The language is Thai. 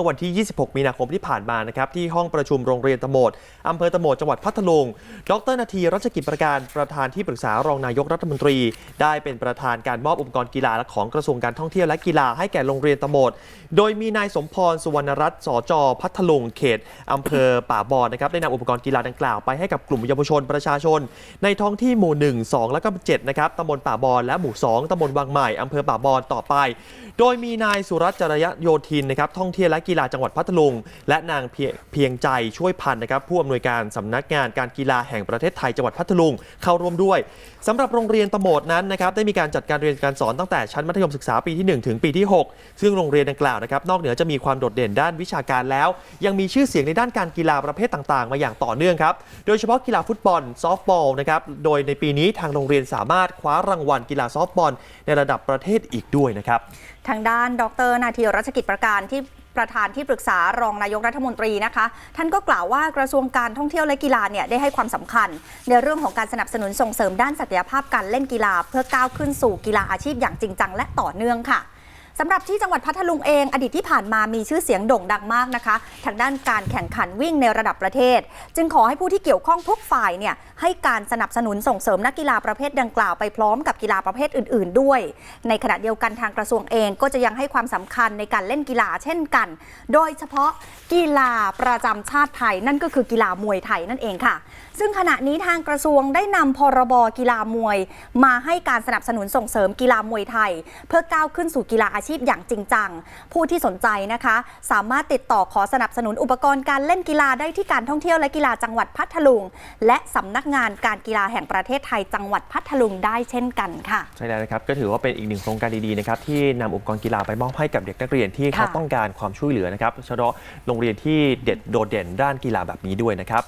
มื่อวันที่ 26 มีนาคมที่ผ่านมานะครับที่ห้องประชุมโรงเรียนตะโหมดอำเภอตะโหมดจังหวัดพัทลุง ดรนาทีรัชกิจประการประธานที่ปรึกษารองนายกรัฐมนตรี ได้เป็นประธานการมอบอุปกรณ์กีฬาและของกระทรวงการท่องเที่ยวและกีฬาให้แก่โรงเรียนตะโหมด โดยมีนายสมพรสุวรรณรัตน์สจพัทลุงเขตอำเภอป่าบอนนะครับได้นำอุปกรณ์กีฬาดังกล่าวไปให้กับกลุ่มเยาวชนประชาชน ในท้องที่หมู่ 1 2 และก็7นะครับตำบลป่าบอนและหมู่ 2ตำบลวังใหม่อำเภอป่าบอนต่อไป โดยมีนายสุรัตน์จรยโยธินนะครับท่องเที่ยวและกีฬาจังหวัดพัทลุง และนางเพียงใจช่วยพันนะครับผู้อำนวยการสำนักงานการกีฬาแห่งประเทศไทยจังหวัดพัทลุงเข้าร่วมด้วยสำหรับโรงเรียนตโมดนั้นนะครับได้มีการจัดการเรียนการสอนตั้งแต่ชั้นมัธยมศึกษาปีที่ 1 ถึงปีที่ 6 ซึ่งโรงเรียนดังกล่าวนะครับนอกเหนือจะมีความโดดเด่นด้านวิชาการแล้ว ยังมีชื่อเสียงในด้านการกีฬาประเภทต่างๆ มาอย่างต่อเนื่องครับโดยเฉพาะกีฬาฟุตบอลซอฟต์บอลนะครับโดยในปีนี้ทางโรงเรียนสามารถคว้ารางวัลกีฬาซอฟต์บอลในระดับประเทศอีกด้วยนะครับทางด้านดร นาทีรัชกิจประการที่ ประธานที่ปรึกษารองนายกรัฐมนตรีนะคะ ท่านก็กล่าวว่ากระทรวงการท่องเที่ยวและกีฬาเนี่ยได้ให้ความสำคัญ ในเรื่องของการสนับสนุนส่งเสริมด้านศักยภาพการเล่นกีฬา เพื่อก้าวขึ้นสู่กีฬาอาชีพอย่างจริงจังและต่อเนื่องค่ะ สำหรับที่จังหวัดพัทลุงเอง อดีตที่ผ่านมามีชื่อเสียงโด่งดังมากนะคะ ทางด้านการแข่งขันวิ่งในระดับประเทศ จึงขอให้ผู้ที่เกี่ยวข้องทุกฝ่ายเนี่ยให้การสนับสนุนส่งเสริมนักกีฬาประเภทดังกล่าวไปพร้อมกับกีฬาประเภทอื่น ๆ ด้วย ในขณะเดียวกันทางกระทรวงเองก็จะยังให้ความสำคัญในการเล่นกีฬาเช่นกัน โดยเฉพาะกีฬาประจำชาติไทยนั่นก็คือกีฬามวยไทยนั่นเองค่ะ ซึ่งขณะนี้ทางกระทรวงได้นำพรบกีฬามวย มาให้การสนับสนุนส่งเสริมกีฬามวยไทย เพื่อก้าวขึ้นสู่กีฬาอาชีพอย่างจริงจัง ผู้ที่สนใจนะคะ สามารถติดต่อขอสนับสนุนอุปกรณ์การเล่นกีฬาได้ที่การท่องเที่ยวและกีฬาจังหวัดพัทลุง และสำนักงานการกีฬาแห่งประเทศไทยจังหวัดพัทลุงได้เช่นกันค่ะใช่แล้วนะครับก็ถือว่าเป็นอีกหนึ่งโครงการดีๆนะครับที่นำอุปกรณ์กีฬาไปมอบให้กับเด็กนักเรียนที่เขาต้องการความช่วยเหลือนะครับเฉพาะโรงเรียนที่เด็ดโดดเด่นด้านกีฬาแบบนี้ด้วยนะครับ